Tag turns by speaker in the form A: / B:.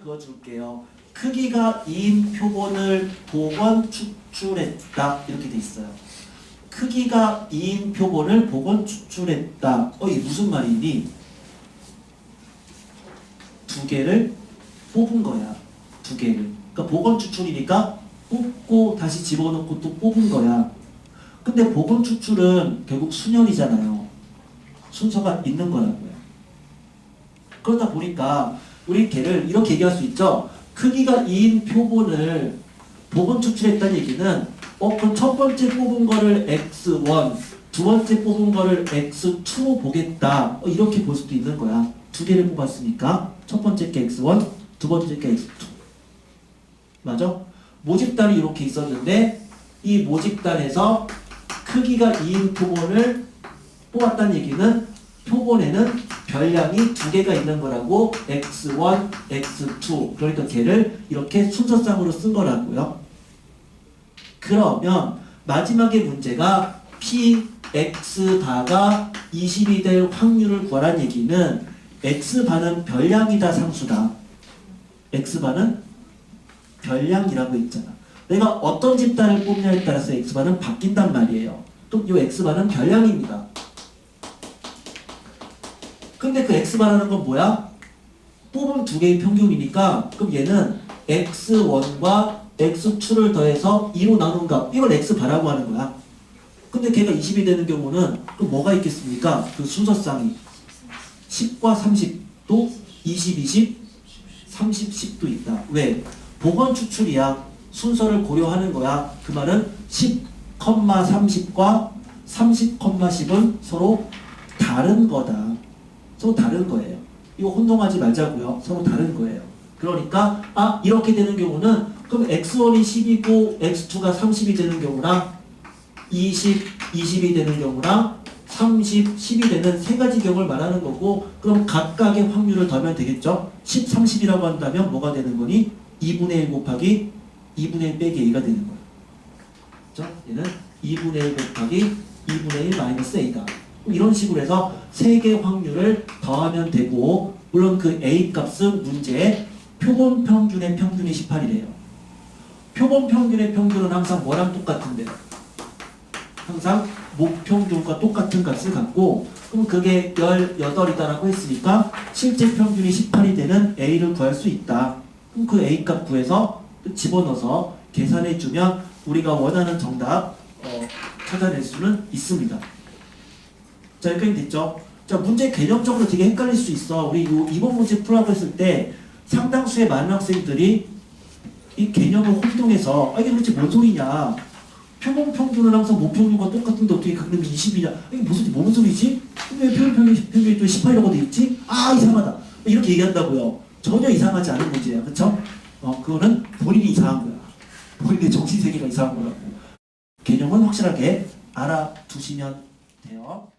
A: 그어줄게요. 크기가 2인 표본을 복원 추출했다 이렇게 돼 있어요. 크기가 2인 표본을 복원 추출했다. 어, 이게 무슨 말이니? 두 개를 뽑은 거야. 두 개를. 그러니까 복원 추출이니까 뽑고 다시 집어넣고 또 뽑은 거야. 근데 복원 추출은 결국 순연이잖아요. 순서가 있는 거라고요. 그러다 보니까 우리 걔를 이렇게 얘기할 수 있죠. 크기가 2인 표본을 복원 추출했다는 얘기는 어 그럼 첫 번째 뽑은 거를 x1 두 번째 뽑은 거를 x2로 보겠다 어, 이렇게 볼 수도 있는 거야 두 개를 뽑았으니까 첫 번째 게 x1 두 번째 게 x2 맞아? 모집단이 이렇게 있었는데 이 모집단에서 크기가 2인 표본을 뽑았다는 얘기는 표본에는 별량이 두 개가 있는 거라고 x1, x2 그러니까 걔를 이렇게 순서상으로 쓴 거라고요. 그러면 마지막에 문제가 p x 바가 20이 될 확률을 구하라는 얘기는 x 바는 별량이다 상수다. x 바는 별량이라고 했잖아. 내가 어떤 집단을 뽑냐에 따라서 x 바는 바뀐단 말이에요. 또 이 x 바는 별량입니다. 근데 그 x 바라는 건 뭐야? 뽑은 두 개의 평균이니까 그럼 얘는 x1과 x2를 더해서 2로 나눈 값 이걸 x 바라고 하는 거야. 근데 걔가 20이 되는 경우는 그럼 뭐가 있겠습니까? 그 순서상이 10과 30도 20, 20, 30, 10도 있다. 왜? 복원 추출이야. 순서를 고려하는 거야. 그 말은 10, 30과 30, 10은 서로 다른 거다. 서로 다른 거예요. 이거 혼동하지 말자고요. 서로 다른 거예요. 그러니까 아 이렇게 되는 경우는 그럼 x1이 10이고 x2가 30이 되는 경우랑 20, 20이 되는 경우랑 30, 10이 되는 세 가지 경우를 말하는 거고 그럼 각각의 확률을 더하면 되겠죠? 10, 30이라고 한다면 뭐가 되는 거니? 2분의 1 곱하기 2분의 1 빼기 a가 되는 거예요. 그죠? 얘는 2분의 1 곱하기 2분의 1 마이너스 a다. 이런 식으로 해서 세 개 확률을 더하면 되고 물론 그 a 값은 문제에 표본 평균의 평균이 18이래요. 표본 평균의 평균은 항상 뭐랑 똑같은데? 항상 목평균과 똑같은 값을 갖고 그럼 그게 18이다라고 했으니까 실제 평균이 18이 되는 a를 구할 수 있다. 그럼 그 a 값 구해서 집어넣어서 계산해 주면 우리가 원하는 정답 어, 찾아낼 수는 있습니다. 자, 여기까지 됐죠? 자, 문제 개념적으로 되게 헷갈릴 수 있어. 우리 요 이번 문제 풀라고 했을 때 상당수의 많은 학생들이 이 개념을 혼동해서 아, 이게 도대체 뭔 소리냐? 표본 평균은 항상 목평균과 똑같은데 어떻게 각림이 20이냐? 이게 무슨 뭔 소리지? 왜 표본 평균 평균이 또 18이라고 돼 있지? 아 이상하다. 이렇게 얘기한다고요. 전혀 이상하지 않은 문제야, 그렇죠? 어, 그거는 본인이 이상한 거야. 본인의 정신 세계가 이상한 거라고. 개념은 확실하게 알아두시면 돼요.